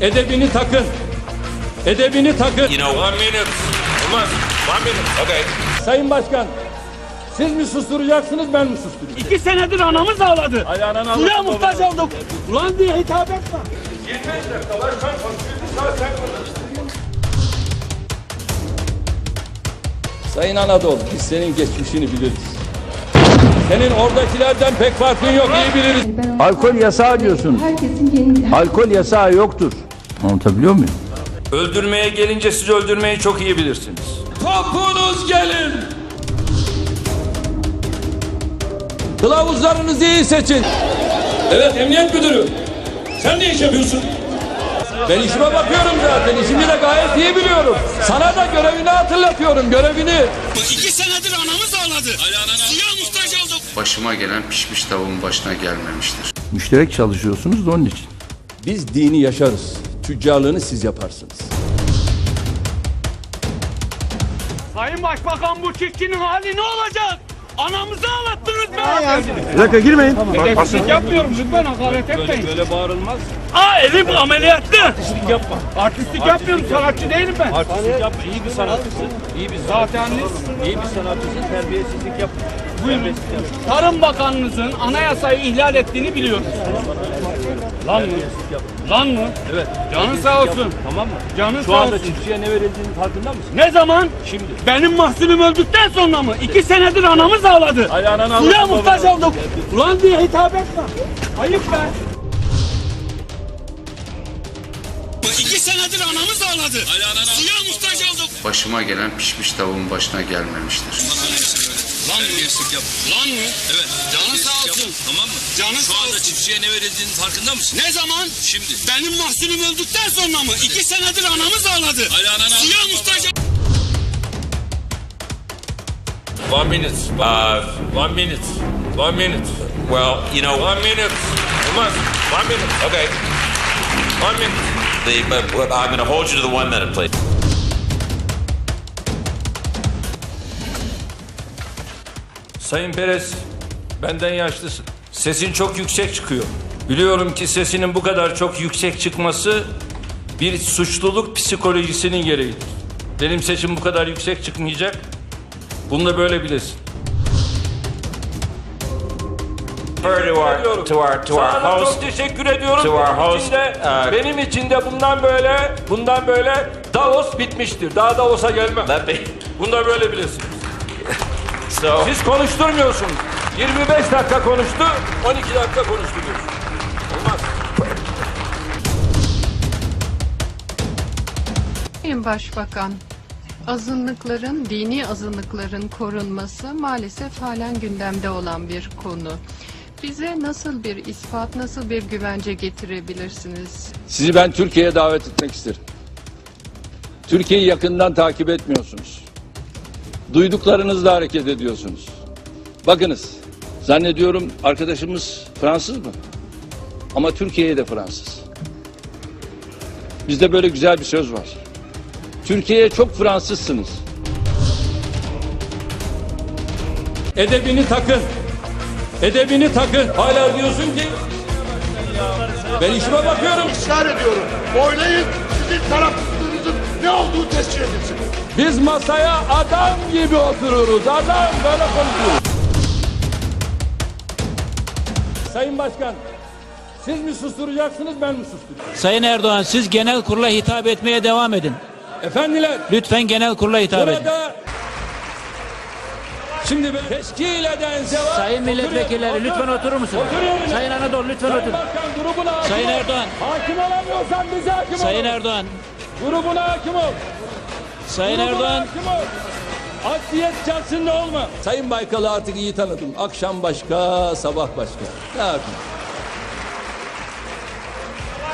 Edebini takın. Edebini takın. You know, One minute. Olmaz. One minute. Okay. Sayın Başkan, siz mi susturacaksınız ben mi susturacağım? İki senedir anamız ağladı. Ayağına Suya muhtaç olduk. Ulan diye hitap etme. Sayın Anadolu, biz senin geçmişini biliriz. Senin oradakilerden pek farkın yok, iyi biliriz. Alkol yasağı diyorsun. Herkesin kendi Alkol yasağı yoktur. Anlatabiliyor muyum? Öldürmeye gelince siz öldürmeyi çok iyi bilirsiniz. Topunuz gelin. Kılavuzlarınızı iyi seçin. Evet emniyet müdürü. Sen ne iş yapıyorsun? Ben işime bakıyorum zaten. İşimi de gayet iyi biliyorum. Sana da görevini hatırlatıyorum. Görevini. İki senedir anamız ağladı. Suya muhtaç olduk. başıma gelen pişmiş tavuğun başına gelmemiştir. Müşterek çalışıyorsunuz da onun için. Biz dini yaşarız. Tüccarlığını siz yaparsınız. Sayın Başbakan bu çiftçinin hali ne olacak? Anamızı ağlattınız be. Bir dakika girmeyin. Artistlik yapmıyorum lütfen hakaret etmeyin. Böyle, bağırılmaz. Aa elim ameliyatlı. Artistlik yapma. Artistlik yapmıyorum sanatçı değilim ben. Artistlik yapma. İyi bir sanatçısın. İyi bir Zaten iyi bir sanatçısın. Terbiyesizlik yapma. Yapma. Tarım Bakanınızın anayasayı ihlal ettiğini biliyoruz. Lan mı? Lan mı? Evet. Canın sağ olsun. Tamam mı? Canın Şu sağ anda olsun. çiftçiye ne verildiğinin farkında mısın? Ne zaman? Şimdi. Benim mahsulüm öldükten sonra mı? İki senedir anamız ağladı. Ayağına Suya muhtaç olduk. Ulan diye hitap etme. Ayıp be. İki senedir anamız ağladı. Suya muhtaç olduk. Başıma gelen pişmiş tavuğun başına gelmemiştir. Lan mı? Lan mı? Evet. Canın sağ olsun. Tamam mı? Canın sağ olsun. çiftçiye ne verildiğinin farkında mısın? Ne zaman? Şimdi. Benim mahsulüm öldükten sonra mı? İki senedir anamız ağladı. Ayağına Suya muhtaç olduk. One minute. Uh, one minute. One minute. Well, you know, One minute. Olmaz. One minute. Okay. One minute. The, but, but I'm going to hold you to the one minute, please. Sayın Perez, benden yaşlısın. Sesin çok yüksek çıkıyor. Biliyorum ki sesinin bu kadar çok yüksek çıkması bir suçluluk psikolojisinin gereğidir. Benim sesim bu kadar yüksek çıkmayacak. Bunu da böyle bilesin. Refer to our, to our, to our Sana host. çok teşekkür ediyorum. to our benim, host, için de, uh, benim için de bundan böyle, bundan böyle Davos bitmiştir. Daha Davos'a gelmem. Let me. Bunu da böyle bilesin. So, Siz konuşturmuyorsunuz. 25 dakika konuştu, 12 dakika konuştu diyorsun. Olmaz. Sayın Başbakan, azınlıkların, dini azınlıkların korunması maalesef halen gündemde olan bir konu. Bize nasıl bir ispat, nasıl bir güvence getirebilirsiniz? Sizi ben Türkiye'ye davet etmek isterim. Türkiye'yi yakından takip etmiyorsunuz. Duyduklarınızla hareket ediyorsunuz. Bakınız, zannediyorum arkadaşımız Fransız mı? Ama Türkiye'ye de Fransız. Bizde böyle güzel bir söz var. Türkiye'ye çok Fransızsınız. Edebini takın. Edebini takın. Hala diyorsun ki ben işime bakıyorum. ısrar ediyorum. Oylayın sizin tarafsızlığınızın ne olduğu tescil edilsin. Biz masaya adam gibi otururuz. Adam böyle konuşuyoruz. Sayın Başkan, siz mi susturacaksınız ben mi susturacağım? Sayın Erdoğan siz genel kurula hitap etmeye devam edin. Efendiler, Lütfen genel kurula hitap edin. burada şimdi ben teşkil eden zevat... Sayın milletvekilleri Otur, lütfen oturur musunuz? Otur. Sayın Anadolu lütfen Sayın oturun. Başkan Sayın. Erdoğan. Hakim olamıyorsan bize hakim ol. Sayın Erdoğan. Grubuna hakim ol. Sayın Grubuna Erdoğan. hakim ol. Aksiyet içerisinde olma. Sayın Baykal'ı artık iyi tanıdım. Akşam başka, sabah başka. Ne yapayım?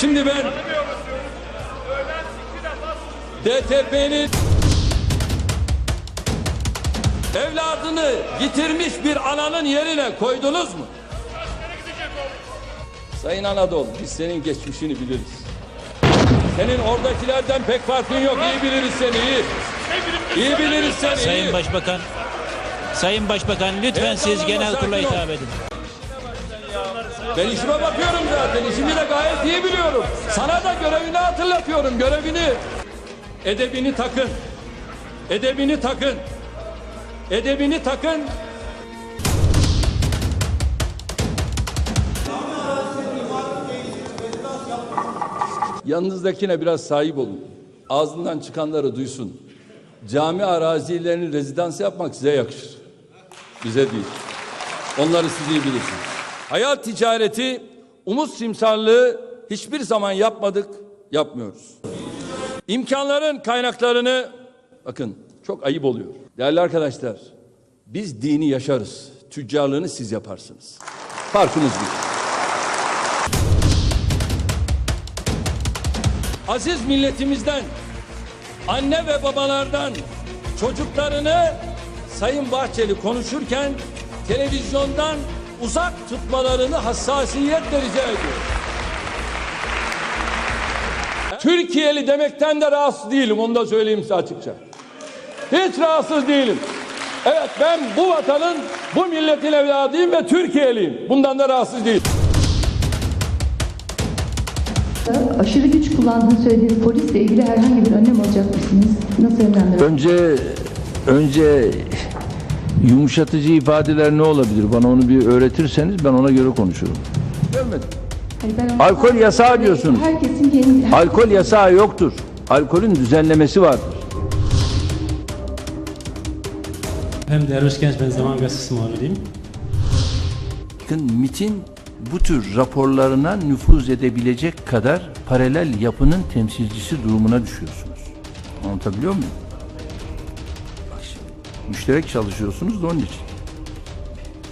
Şimdi ben DTP'nin evladını yitirmiş bir ananın yerine koydunuz mu? Sayın Anadolu, biz senin geçmişini biliriz. Senin oradakilerden pek farkın yok. İyi biliriz seni, iyi. İyi biliriz seni, iyi. Sayın Başbakan. Sayın Başbakan lütfen Evet, siz tamam, genel kurula ol. hitap edin. Ben işime bakıyorum zaten. İşimi de gayet iyi biliyorum. Sana da görevini hatırlatıyorum. Görevini. Edebini takın. Edebini takın. Edebini takın. Yanınızdakine biraz sahip olun. Ağzından çıkanları duysun. Cami arazilerini rezidans yapmak size yakışır. Bize değil. Onları siz iyi bilirsiniz. Hayat ticareti, umut simsarlığı hiçbir zaman yapmadık, yapmıyoruz. İmkanların kaynaklarını bakın çok ayıp oluyor. Değerli arkadaşlar, biz dini yaşarız. Tüccarlığını siz yaparsınız. Farkımız bu. Aziz milletimizden, anne ve babalardan çocuklarını Sayın Bahçeli konuşurken televizyondan uzak tutmalarını hassasiyetle rica ediyorum. Türkiye'li demekten de rahatsız değilim onu da söyleyeyim size açıkça. Hiç rahatsız değilim. Evet ben bu vatanın, bu milletin evladıyım ve Türkiye'liyim. Bundan da rahatsız değilim. Aşırı kullandığını söylediğiniz polisle ilgili herhangi bir önlem alacak mısınız? Nasıl önlemler? Önce önce yumuşatıcı ifadeler ne olabilir? Bana onu bir öğretirseniz ben ona göre konuşurum. Görmedim. Hayır, ben onu- Alkol yasağı diyorsunuz. Herkesin kendi... Alkol yasağı yoktur. Alkolün düzenlemesi vardır. Hem Derviş Genç Ben Zaman Gazetesi muhabiriyim. Bakın MIT'in bu tür raporlarına nüfuz edebilecek kadar paralel yapının temsilcisi durumuna düşüyorsunuz. Anlatabiliyor muyum? Müşterek çalışıyorsunuz da onun için.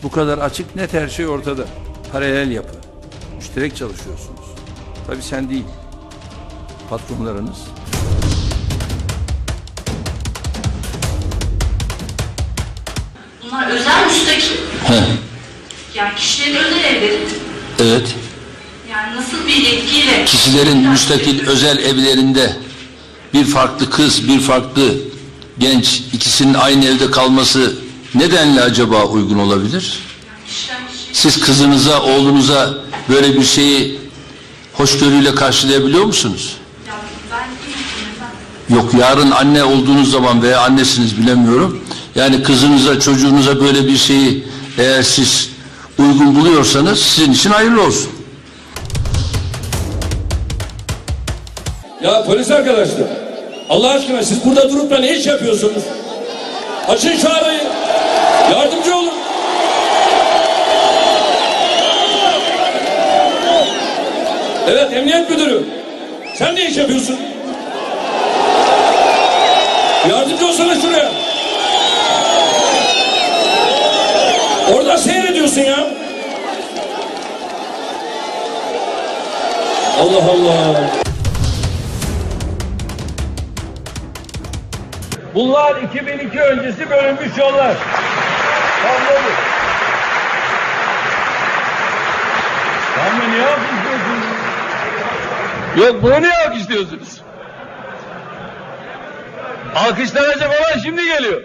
Bu kadar açık net her şey ortada. Paralel yapı. Müşterek çalışıyorsunuz. Tabii sen değil. Patronlarınız. Bunlar özel müstakil. Yani kişilerin özel evleri. Evet. Yani nasıl bir yetkiyle... kişilerin müstakil özel evlerinde bir farklı kız, bir farklı genç ikisinin aynı evde kalması nedenle acaba uygun olabilir? Siz kızınıza, oğlunuza böyle bir şeyi hoşgörüyle karşılayabiliyor musunuz? Yok yarın anne olduğunuz zaman veya annesiniz bilemiyorum. Yani kızınıza, çocuğunuza böyle bir şeyi eğer siz uygun buluyorsanız sizin için hayırlı olsun. Ya polis arkadaşlar, Allah aşkına siz burada durup da ne iş yapıyorsunuz? Açın şu arayı, yardımcı olun. Evet, emniyet müdürü. Sen ne iş yapıyorsun? Yardımcı olsana şuraya. Orada seyrediyorsun ya. Allah Allah. Bunlar 2002 öncesi bölünmüş yollar. Tablodur. Sen niye alkışlıyorsunuz? Yok bunu niye alkışlıyorsunuz? Alkışlanacak olan şimdi geliyor.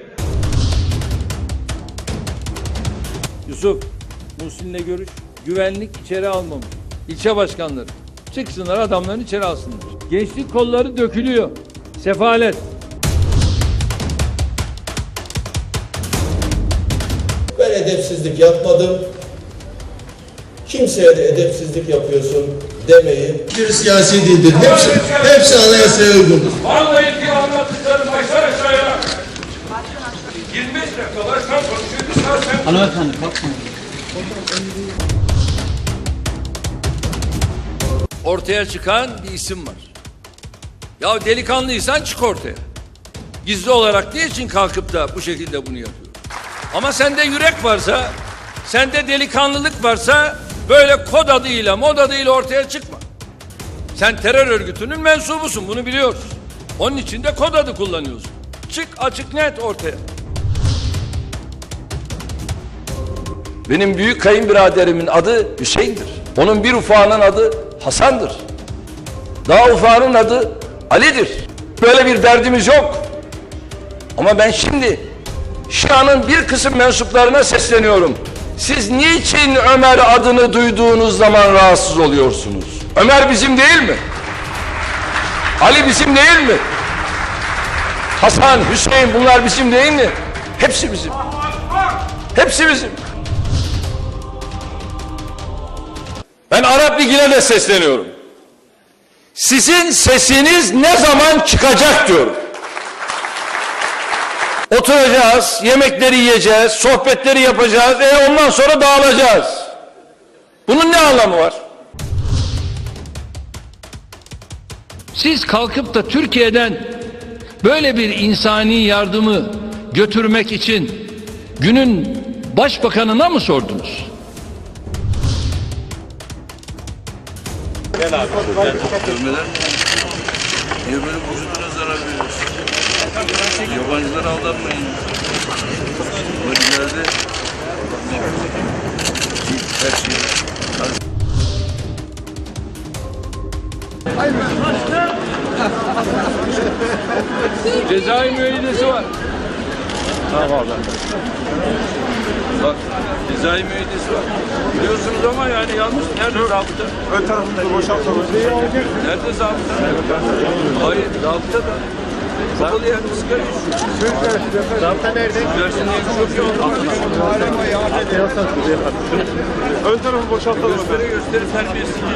Yusuf, Muhsin'le görüş. Güvenlik içeri almamış. İlçe başkanları. Çıksınlar adamların içeri alsınlar. Gençlik kolları dökülüyor. Sefalet. Ben edepsizlik yapmadım. Kimseye de edepsizlik yapıyorsun demeyi. Bir siyasi dildir. Hepsi, hepsi anayasaya uygundur. Vallahi ki anlattıklarım başlar aşağıya. 25 dakika başkan konuşuyor. Bir saat sen Hanımefendi kalkmayın. Ortaya çıkan bir isim var. Ya delikanlıysan çık ortaya. Gizli olarak diye için kalkıp da bu şekilde bunu yapıyor. Ama sende yürek varsa, sende delikanlılık varsa böyle kod adıyla, mod adıyla ortaya çıkma. Sen terör örgütünün mensubusun bunu biliyoruz. Onun için de kod adı kullanıyorsun. Çık açık net ortaya. Benim büyük kayınbiraderimin adı Hüseyin'dir. Onun bir ufağının adı Hasan'dır. Daha ufağının adı Ali'dir. Böyle bir derdimiz yok. Ama ben şimdi Şia'nın bir kısım mensuplarına sesleniyorum. Siz niçin Ömer adını duyduğunuz zaman rahatsız oluyorsunuz? Ömer bizim değil mi? Ali bizim değil mi? Hasan, Hüseyin bunlar bizim değil mi? Hepsi bizim. Hepsi bizim. Ben Arap Ligi'ne de sesleniyorum. Sizin sesiniz ne zaman çıkacak diyorum. Oturacağız, yemekleri yiyeceğiz, sohbetleri yapacağız, e ondan sonra dağılacağız. Bunun ne anlamı var? Siz kalkıp da Türkiye'den böyle bir insani yardımı götürmek için günün başbakanına mı sordunuz? Niye böyle vücuduna zarar veriyorsun? Yabancılara aldanmayın. Bu ileride her şey Cezai müeyyidesi var. Tamam abi. Bak cezai müeyyidesi var. Biliyorsunuz ama yani yanlış. Nerede zabıta? Ön tarafında boşaltalım. Nerede zabıta? Hayır zabıta da. Kapalı yerde sigara içiyor. Zabıta nerede? Dersin diye çok iyi oldu. Ön tarafı boşaltalım. Gösteri gösteri terbiyesizliği.